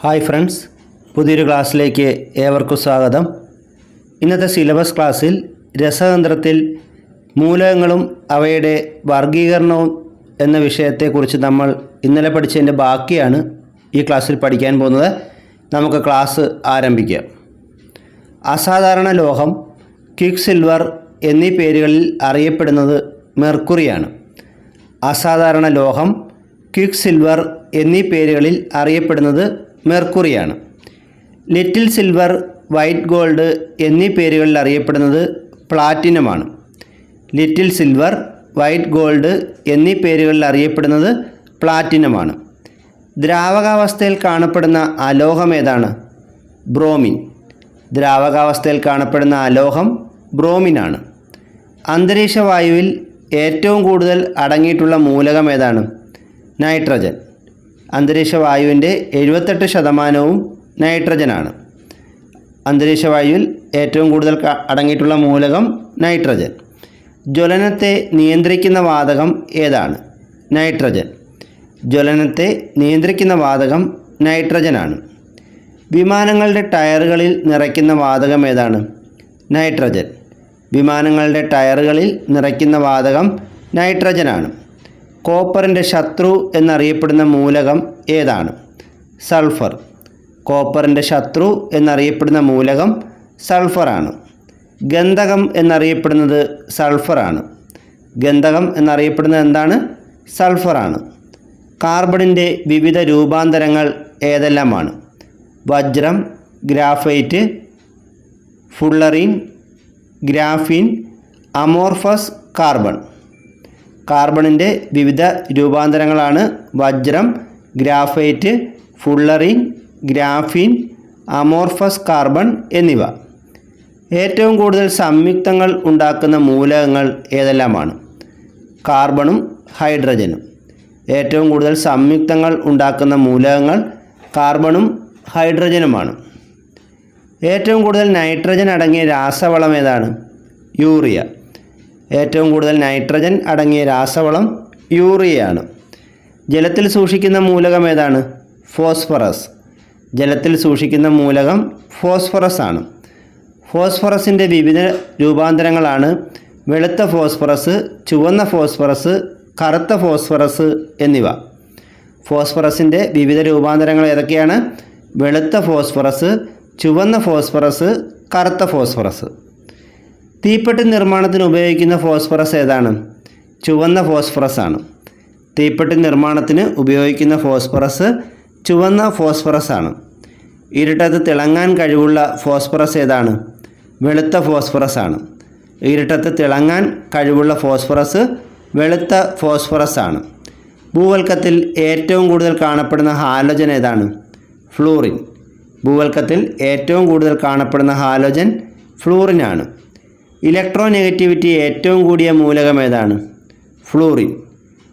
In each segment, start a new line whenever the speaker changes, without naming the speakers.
Hi friends പുതിയൊരു ക്ലാസ്സിലേക്ക് ഏവർക്കും സ്വാഗതം. ഇന്നത്തെ സിലബസ് ക്ലാസ്സിൽ രസതന്ത്രത്തിൽ മൂലകങ്ങളും അവയുടെ വർഗീകരണവും എന്ന വിഷയത്തെക്കുറിച്ച് നമ്മൾ ഇന്നലെ പഠിച്ചതിന്റെ ബാക്കിയാണ് ഈ ക്ലാസ്സിൽ പഠിക്കാൻ പോകുന്നത്. നമുക്ക് ക്ലാസ് ആരംഭിക്കാം. അസാധാരണ ലോഹം ക്വിക്ക് സിൽവർ എന്നീ പേരുകളിൽ അറിയപ്പെടുന്നത് മെർക്കുറിയാണ്. അസാധാരണ ലോഹം ക്വിക്ക് സിൽവർ എന്നീ പേരുകളിൽ അറിയപ്പെടുന്നത് മെർക്കുറിയാണ്. ലിറ്റിൽ സിൽവർ വൈറ്റ് ഗോൾഡ് എന്നീ പേരുകളിൽ അറിയപ്പെടുന്നത് പ്ലാറ്റിനമാണ്. ലിറ്റിൽ സിൽവർ വൈറ്റ് ഗോൾഡ് എന്നീ പേരുകളിൽ അറിയപ്പെടുന്നത് പ്ലാറ്റിനമാണ്. ദ്രാവകാവസ്ഥയിൽ കാണപ്പെടുന്ന അലോഹം ഏതാണ്? ബ്രോമിൻ. ദ്രാവകാവസ്ഥയിൽ കാണപ്പെടുന്ന അലോഹം ബ്രോമിനാണ്. അന്തരീക്ഷ വായുവിൽ ഏറ്റവും കൂടുതൽ അടങ്ങിയിട്ടുള്ള മൂലകം ഏതാണ്? നൈട്രജൻ. അന്തരീക്ഷ വായുവിന്റെ എഴുപത്തെട്ട് ശതമാനവും നൈട്രജനാണ്. അന്തരീക്ഷ വായുവിൽ ഏറ്റവും കൂടുതൽ അടങ്ങിയിട്ടുള്ള മൂലകം നൈട്രജൻ. ജ്വലനത്തെ നിയന്ത്രിക്കുന്ന വാതകം ഏതാണ്? നൈട്രജൻ. ജ്വലനത്തെ നിയന്ത്രിക്കുന്ന വാതകം നൈട്രജനാണ്. വിമാനങ്ങളുടെ ടയറുകളിൽ നിറയ്ക്കുന്ന വാതകം ഏതാണ്? നൈട്രജൻ. വിമാനങ്ങളുടെ ടയറുകളിൽ നിറയ്ക്കുന്ന വാതകം നൈട്രജനാണ്. കോപ്പറിന്റെ ശത്രു എന്നറിയപ്പെടുന്ന മൂലകം ഏതാണ്? സൾഫർ. കോപ്പറിന്റെ ശത്രു എന്നറിയപ്പെടുന്ന മൂലകം സൾഫറാണ്. ഗന്ധകം എന്നറിയപ്പെടുന്നത് സൾഫറാണ്. ഗന്ധകം എന്നറിയപ്പെടുന്നത് എന്താണ്? സൾഫറാണ്. കാർബണിന്റെ വിവിധ രൂപാന്തരങ്ങൾ ഏതെല്ലാമാണ്? വജ്രം graphite fullerene graphene amorphous carbon. കാർബണിന്റെ വിവിധ രൂപാന്തരങ്ങളാണ്. വജ്രം graphite fullerene graphene amorphous carbon എന്നിവ. ഏറ്റവും കൂടുതൽ സംയുക്തങ്ങൾ ഉണ്ടാക്കുന്ന മൂലകങ്ങൾ ഏതെല്ലാമാണ്? കാർബണും ഹൈഡ്രജനും. ഏറ്റവും കൂടുതൽ സംയുക്തങ്ങൾ ഉണ്ടാക്കുന്ന മൂലകങ്ങൾ കാർബണും ഹൈഡ്രജനുമാണ്. ഏറ്റവും കൂടുതൽ നൈട്രജൻ അടങ്ങിയ രാസവളം ഏതാണ്? യൂറിയ. ഏറ്റവും കൂടുതൽ നൈട്രജൻ അടങ്ങിയ രാസവളം യൂറിയയാണ്. ജലത്തിൽ സൂക്ഷിക്കുന്ന മൂലകം ഏതാണ്? ഫോസ്ഫറസ്. ജലത്തിൽ സൂക്ഷിക്കുന്ന മൂലകം ഫോസ്ഫറസ് ആണ് ഫോസ്ഫറസിന്റെ വിവിധ രൂപാന്തരങ്ങളാണ് വെളുത്ത ഫോസ്ഫറസ് ചുവന്ന ഫോസ്ഫറസ് കറുത്ത ഫോസ്ഫറസ് എന്നിവ. ഫോസ്ഫറസിന്റെ വിവിധ രൂപാന്തരങ്ങൾ ഏതൊക്കെയാണ്? വെളുത്ത ഫോസ്ഫറസ് ചുവന്ന ഫോസ്ഫറസ് കറുത്ത ഫോസ്ഫറസ്. തീപ്പെട്ടി നിർമ്മാണത്തിന് ഉപയോഗിക്കുന്ന ഫോസ്ഫറസ് ഏതാണ്? ചുവന്ന ഫോസ്ഫറസ് ആണ്. തീപ്പെട്ടി നിർമ്മാണത്തിന് ഉപയോഗിക്കുന്ന ഫോസ്ഫറസ് ചുവന്ന ഫോസ്ഫറസ് ആണ്. ഇരുട്ടത്ത് തിളങ്ങാൻ കഴിവുള്ള ഫോസ്ഫറസ് ഏതാണ്? വെളുത്ത ഫോസ്ഫറസ് ആണ്. ഇരുട്ടത്ത് തിളങ്ങാൻ കഴിവുള്ള ഫോസ്ഫറസ് വെളുത്ത ഫോസ്ഫറസ് ആണ്. ഭൂവൽക്കത്തിൽ ഏറ്റവും കൂടുതൽ കാണപ്പെടുന്ന ഹാലോജൻ ഏതാണ്? ഫ്ലൂറിൻ. ഭൂവൽക്കത്തിൽ ഏറ്റവും കൂടുതൽ കാണപ്പെടുന്ന ഹാലോജൻ ഫ്ലൂറിനാണ് ഇലക്ട്രോ നെഗറ്റിവിറ്റി ഏറ്റവും കൂടിയ മൂലകം ഏതാണ്? ഫ്ലൂറിൻ.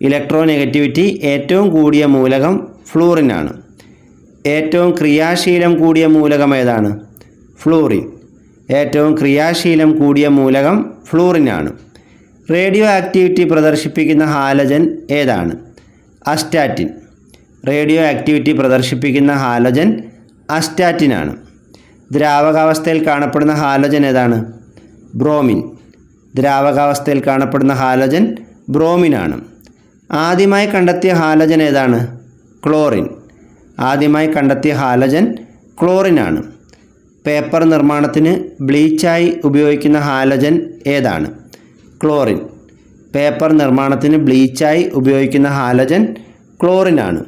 ഇലക്ട്രോ നെഗറ്റിവിറ്റി ഏറ്റവും കൂടിയ മൂലകം ഫ്ലൂറിനാണ്. ഏറ്റവും ക്രിയാശീലം കൂടിയ മൂലകം ഏതാണ്? ഫ്ലൂറിൻ. ഏറ്റവും ക്രിയാശീലം കൂടിയ മൂലകം ഫ്ലൂറിനാണ്. റേഡിയോ ആക്ടിവിറ്റി പ്രദർശിപ്പിക്കുന്ന ഹാലജൻ ഏതാണ്? അസ്റ്റാറ്റിൻ. റേഡിയോ ആക്ടിവിറ്റി പ്രദർശിപ്പിക്കുന്ന ഹാലജൻ അസ്റ്റാറ്റിനാണ്. ദ്രാവകാവസ്ഥയിൽ കാണപ്പെടുന്ന ഹാലജൻ ഏതാണ്? ബ്രോമിൻ. ദ്രാവകാവസ്ഥയിൽ കാണപ്പെടുന്ന ഹാലജൻ ബ്രോമിനാണ്. ആദ്യമായി കണ്ടെത്തിയ ഹാലജൻ ഏതാണ്? ക്ലോറിൻ. ആദ്യമായി കണ്ടെത്തിയ ഹാലജൻ ക്ലോറിനാണ്. പേപ്പർ നിർമ്മാണത്തിന് ബ്ലീച്ചായി ഉപയോഗിക്കുന്ന ഹാലജൻ ഏതാണ്? ക്ലോറിൻ. പേപ്പർ നിർമ്മാണത്തിന് ബ്ലീച്ചായി ഉപയോഗിക്കുന്ന ഹാലജൻ ക്ലോറിനാണ്.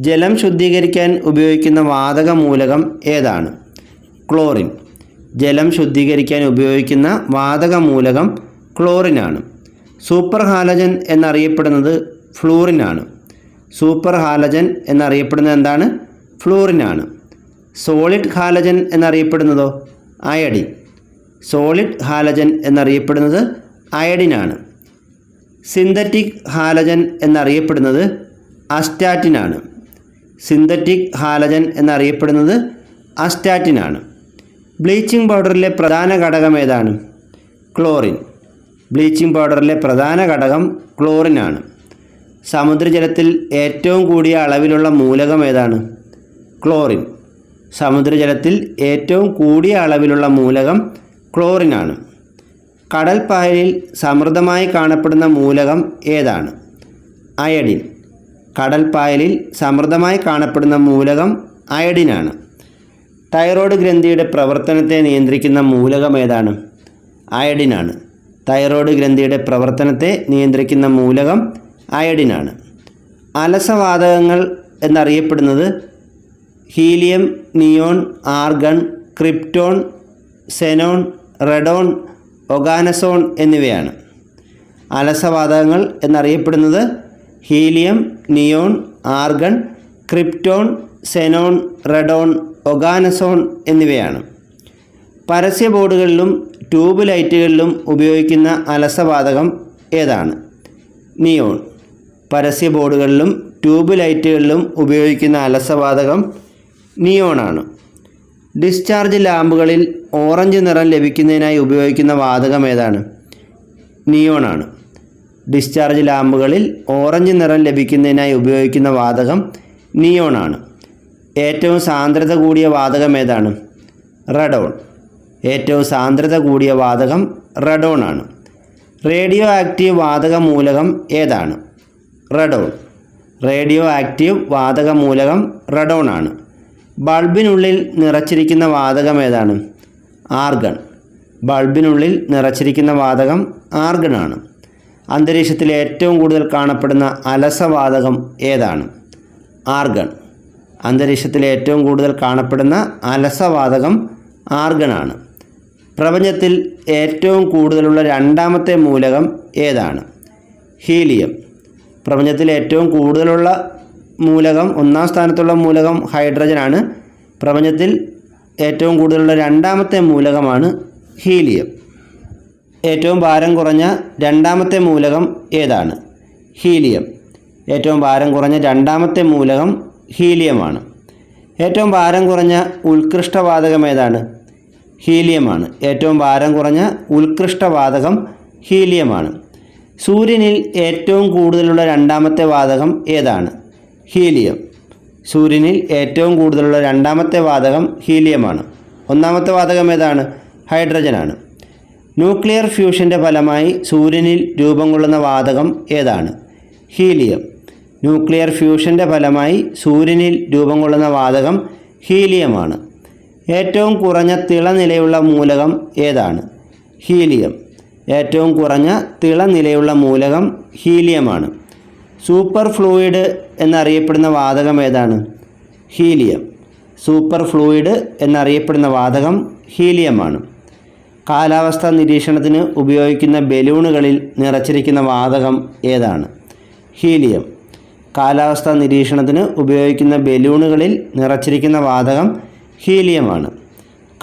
ജലം ശുദ്ധീകരിക്കാൻ ഉപയോഗിക്കുന്ന വാതക മൂലകം ഏതാണ്? ക്ലോറിൻ. ജലം ശുദ്ധീകരിക്കാൻ ഉപയോഗിക്കുന്ന വാതകമൂലകം ക്ലോറിനാണ്. സൂപ്പർ ഹാലജൻ എന്നറിയപ്പെടുന്നത് ഫ്ലൂറിനാണ്. സൂപ്പർ ഹാലജൻ എന്നറിയപ്പെടുന്നത് എന്താണ്? ഫ്ലൂറിനാണ്. സോളിഡ് ഹാലജൻ എന്നറിയപ്പെടുന്നതോ? അയഡിൻ. സോളിഡ് ഹാലജൻ എന്നറിയപ്പെടുന്നത് അയഡിനാണ്. സിന്തറ്റിക് ഹാലജൻ എന്നറിയപ്പെടുന്നത് അസ്റ്റാറ്റിനാണ്. സിന്തറ്റിക് ഹാലജൻ എന്നറിയപ്പെടുന്നത് അസ്റ്റാറ്റിനാണ്. ബ്ലീച്ചിങ് പൗഡറിലെ പ്രധാന ഘടകം ഏതാണ്? ക്ലോറിൻ. ബ്ലീച്ചിങ് പൗഡറിലെ പ്രധാന ഘടകം ക്ലോറിനാണ്. സമുദ്രജലത്തിൽ ഏറ്റവും കൂടിയ അളവിലുള്ള മൂലകം ഏതാണ്? ക്ലോറിൻ. സമുദ്രജലത്തിൽ ഏറ്റവും കൂടിയ അളവിലുള്ള മൂലകം ക്ലോറിനാണ്. കടൽ പായലിൽ സമൃദ്ധമായി കാണപ്പെടുന്ന മൂലകം ഏതാണ്? അയഡിൻ. കടൽപ്പായലിൽ പായലിൽ സമൃദ്ധമായി കാണപ്പെടുന്ന മൂലകം അയഡിനാണ്. തൈറോയ്ഡ് ഗ്രന്ഥിയുടെ പ്രവർത്തനത്തെ നിയന്ത്രിക്കുന്ന മൂലകം ഏതാണ്? അയഡിനാണ്. തൈറോയ്ഡ് ഗ്രന്ഥിയുടെ പ്രവർത്തനത്തെ നിയന്ത്രിക്കുന്ന മൂലകം അയഡിനാണ്. അലസവാതകങ്ങൾ എന്നറിയപ്പെടുന്നത് helium neon argon krypton xenon radon oganesson എന്നിവയാണ്. അലസവാതകങ്ങൾ എന്നറിയപ്പെടുന്നത് helium neon argon krypton xenon radon oganesson എന്നിവയാണ്. പരസ്യ ബോർഡുകളിലും ട്യൂബ് ലൈറ്റുകളിലും ഉപയോഗിക്കുന്ന അലസവാതകം ഏതാണ്? നിയോൺ. പരസ്യ ബോർഡുകളിലും ട്യൂബ് ലൈറ്റുകളിലും ഉപയോഗിക്കുന്ന അലസവാതകം നിയോണാണ്. ഡിസ്ചാർജ് ലാമ്പുകളിൽ ഓറഞ്ച് നിറം ലഭിക്കുന്നതിനായി ഉപയോഗിക്കുന്ന വാതകം ഏതാണ്? നിയോണാണ്. ഡിസ്ചാർജ് ലാമ്പുകളിൽ ഓറഞ്ച് നിറം ലഭിക്കുന്നതിനായി ഉപയോഗിക്കുന്ന വാതകം നിയോണാണ്. ഏറ്റവും സാന്ദ്രത കൂടിയ വാതകം ഏതാണ്? റഡോൺ. ഏറ്റവും സാന്ദ്രത കൂടിയ വാതകം റഡോൺ ആണ്. റേഡിയോ ആക്റ്റീവ് വാതക മൂലകം ഏതാണ്? റഡോൺ. റേഡിയോ ആക്റ്റീവ് വാതക മൂലകം റഡോൺ ആണ്. ബൾബിനുള്ളിൽ നിറച്ചിരിക്കുന്ന വാതകം ഏതാണ്? ആർഗൺ. ബൾബിനുള്ളിൽ നിറച്ചിരിക്കുന്ന വാതകം ആർഗൺ ആണ്. അന്തരീക്ഷത്തിൽ ഏറ്റവും കൂടുതൽ കാണപ്പെടുന്ന അലസവാതകം ഏതാണ്? ആർഗൺ. അന്തരീക്ഷത്തിൽ ഏറ്റവും കൂടുതൽ കാണപ്പെടുന്ന അലസവാതകം ആർഗണാണ്. പ്രപഞ്ചത്തിൽ ഏറ്റവും കൂടുതലുള്ള രണ്ടാമത്തെ മൂലകം ഏതാണ്? ഹീലിയം. പ്രപഞ്ചത്തിൽ ഏറ്റവും കൂടുതലുള്ള മൂലകം ഒന്നാം സ്ഥാനത്തുള്ള മൂലകം ഹൈഡ്രജനാണ്. പ്രപഞ്ചത്തിൽ ഏറ്റവും കൂടുതലുള്ള രണ്ടാമത്തെ മൂലകമാണ് ഹീലിയം. ഏറ്റവും ഭാരം കുറഞ്ഞ രണ്ടാമത്തെ മൂലകം ഏതാണ്? ഹീലിയം. ഏറ്റവും ഭാരം കുറഞ്ഞ രണ്ടാമത്തെ മൂലകം ഹീലിയമാണ്. ഏറ്റവും ഭാരം കുറഞ്ഞ ഉത്കൃഷ്ടവാതകം ഏതാണ്? ഹീലിയമാണ്. ഏറ്റവും ഭാരം കുറഞ്ഞ ഉത്കൃഷ്ടവാതകം ഹീലിയമാണ്. സൂര്യനിൽ ഏറ്റവും കൂടുതലുള്ള രണ്ടാമത്തെ വാതകം ഏതാണ്? ഹീലിയം. സൂര്യനിൽ ഏറ്റവും കൂടുതലുള്ള രണ്ടാമത്തെ വാതകം ഹീലിയമാണ്. ഒന്നാമത്തെ വാതകം ഏതാണ്? ഹൈഡ്രജനാണ്. ന്യൂക്ലിയർ ഫ്യൂഷന്റെ ഫലമായി സൂര്യനിൽ രൂപം കൊള്ളുന്ന വാതകം ഏതാണ്? ഹീലിയം. ന്യൂക്ലിയർ ഫ്യൂഷന്റെ ഫലമായി സൂര്യനിൽ രൂപം കൊള്ളുന്ന വാതകം ഹീലിയമാണ്. ഏറ്റവും കുറഞ്ഞ തിളനിലയുള്ള മൂലകം ഏതാണ്? ഹീലിയം. ഏറ്റവും കുറഞ്ഞ തിളനിലയുള്ള മൂലകം ഹീലിയമാണ്. സൂപ്പർ ഫ്ലൂയിഡ് എന്നറിയപ്പെടുന്ന വാതകം ഏതാണ്? ഹീലിയം. സൂപ്പർ ഫ്ലൂയിഡ് എന്നറിയപ്പെടുന്ന വാതകം ഹീലിയമാണ്. കാലാവസ്ഥാ നിരീക്ഷണത്തിന് ഉപയോഗിക്കുന്ന ബലൂണുകളിൽ നിറച്ചിരിക്കുന്ന വാതകം ഏതാണ്? ഹീലിയം. കാലാവസ്ഥാ നിരീക്ഷണത്തിന് ഉപയോഗിക്കുന്ന ബലൂണുകളിൽ നിറച്ചിരിക്കുന്ന വാതകം ഹീലിയമാണ്.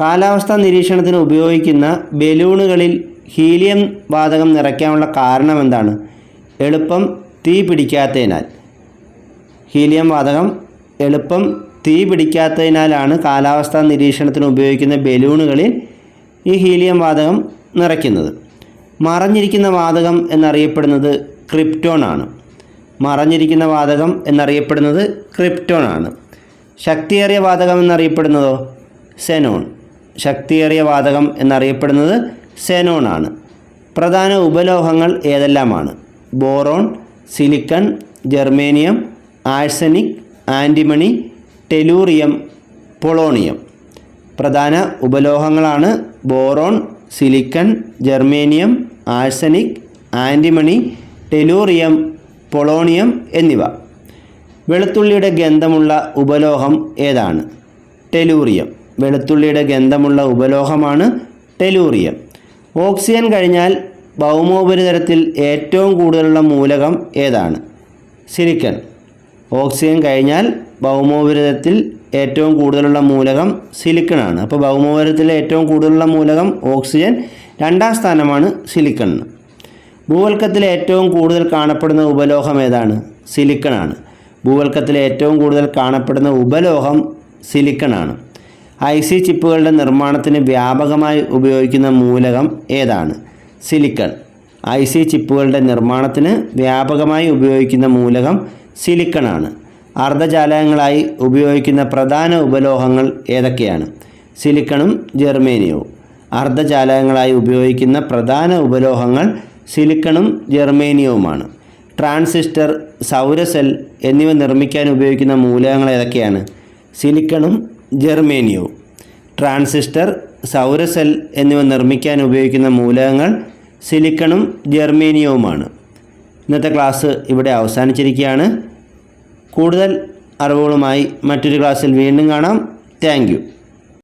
കാലാവസ്ഥാ നിരീക്ഷണത്തിന് ഉപയോഗിക്കുന്ന ബലൂണുകളിൽ ഹീലിയം വാതകം നിറയ്ക്കാനുള്ള കാരണം എന്താണ്? എളുപ്പം തീ പിടിക്കാത്തതിനാൽ. ഹീലിയം വാതകം എളുപ്പം തീ പിടിക്കാത്തതിനാലാണ് കാലാവസ്ഥാ നിരീക്ഷണത്തിന് ഉപയോഗിക്കുന്ന ബലൂണുകളിൽ ഈ ഹീലിയം വാതകം നിറയ്ക്കുന്നത്. മറഞ്ഞിരിക്കുന്ന വാതകം എന്നറിയപ്പെടുന്നത് ക്രിപ്റ്റോൺ ആണ്. മറഞ്ഞിരിക്കുന്ന വാതകം എന്നറിയപ്പെടുന്നത് ക്രിപ്റ്റോൺ ആണ്. ശക്തിയേറിയ വാതകം എന്നറിയപ്പെടുന്നതോ? സെനോൺ. ശക്തിയേറിയ വാതകം എന്നറിയപ്പെടുന്നത് സെനോൺ ആണ്. പ്രധാന ഉപലോഹങ്ങൾ ഏതെല്ലാമാണ്? Boron silicon germanium arsenic antimony tellurium polonium. പ്രധാന ഉപലോഹങ്ങളാണ് boron silicon germanium arsenic antimony tellurium polonium എന്നിവ. വെളുത്തുള്ളിയുടെ ഗന്ധമുള്ള ഉപലോഹം ഏതാണ്? ടെലൂറിയം. വെളുത്തുള്ളിയുടെ ഗന്ധമുള്ള ഉപലോഹമാണ് ടെലൂറിയം. ഓക്സിജൻ കഴിഞ്ഞാൽ ഭൗമോപരിതലത്തിൽ ഏറ്റവും കൂടുതലുള്ള മൂലകം ഏതാണ്? സിലിക്കൺ. ഓക്സിജൻ കഴിഞ്ഞാൽ ഭൗമോപരിതലത്തിൽ ഏറ്റവും കൂടുതലുള്ള മൂലകം സിലിക്കണാണ്. അപ്പോൾ ഭൗമോപരിതലത്തിലെ ഏറ്റവും കൂടുതലുള്ള മൂലകം ഓക്സിജൻ. രണ്ടാം സ്ഥാനമാണ് സിലിക്കൺ. ഭൂവൽക്കത്തിലെ ഏറ്റവും കൂടുതൽ കാണപ്പെടുന്ന ഉപലോഹം ഏതാണ്? സിലിക്കണാണ്. ഭൂവൽക്കത്തിൽ ഏറ്റവും കൂടുതൽ കാണപ്പെടുന്ന ഉപലോഹം സിലിക്കണാണ്. ഐ സി ചിപ്പുകളുടെ നിർമ്മാണത്തിന് വ്യാപകമായി ഉപയോഗിക്കുന്ന മൂലകം ഏതാണ്? സിലിക്കൺ. ഐ സി ചിപ്പുകളുടെ നിർമ്മാണത്തിന് വ്യാപകമായി ഉപയോഗിക്കുന്ന മൂലകം സിലിക്കണാണ്. അർദ്ധചാലകങ്ങളായി ഉപയോഗിക്കുന്ന പ്രധാന ഉപലോഹങ്ങൾ ഏതൊക്കെയാണ്? സിലിക്കണും ജെർമേനിയവും. അർദ്ധചാലകങ്ങളായി ഉപയോഗിക്കുന്ന പ്രധാന ഉപലോഹങ്ങൾ സിലിക്കണും ജെർമേനിയവുമാണ്. ട്രാൻസിസ്റ്റർ സൗരസെൽ എന്നിവ നിർമ്മിക്കാൻ ഉപയോഗിക്കുന്ന മൂലകങ്ങൾ ഏതൊക്കെയാണ്? സിലിക്കണും ജെർമേനിയവും. ട്രാൻസിസ്റ്റർ സൗരസെൽ എന്നിവ നിർമ്മിക്കാൻ ഉപയോഗിക്കുന്ന മൂലകങ്ങൾ സിലിക്കണും ജെർമേനിയവുമാണ്. ഇന്നത്തെ ക്ലാസ് ഇവിടെ അവസാനിച്ചിരിക്കുകയാണ്. കൂടുതൽ അറിവുകളുമായി മറ്റൊരു ക്ലാസ്സിൽ വീണ്ടും കാണാം. താങ്ക്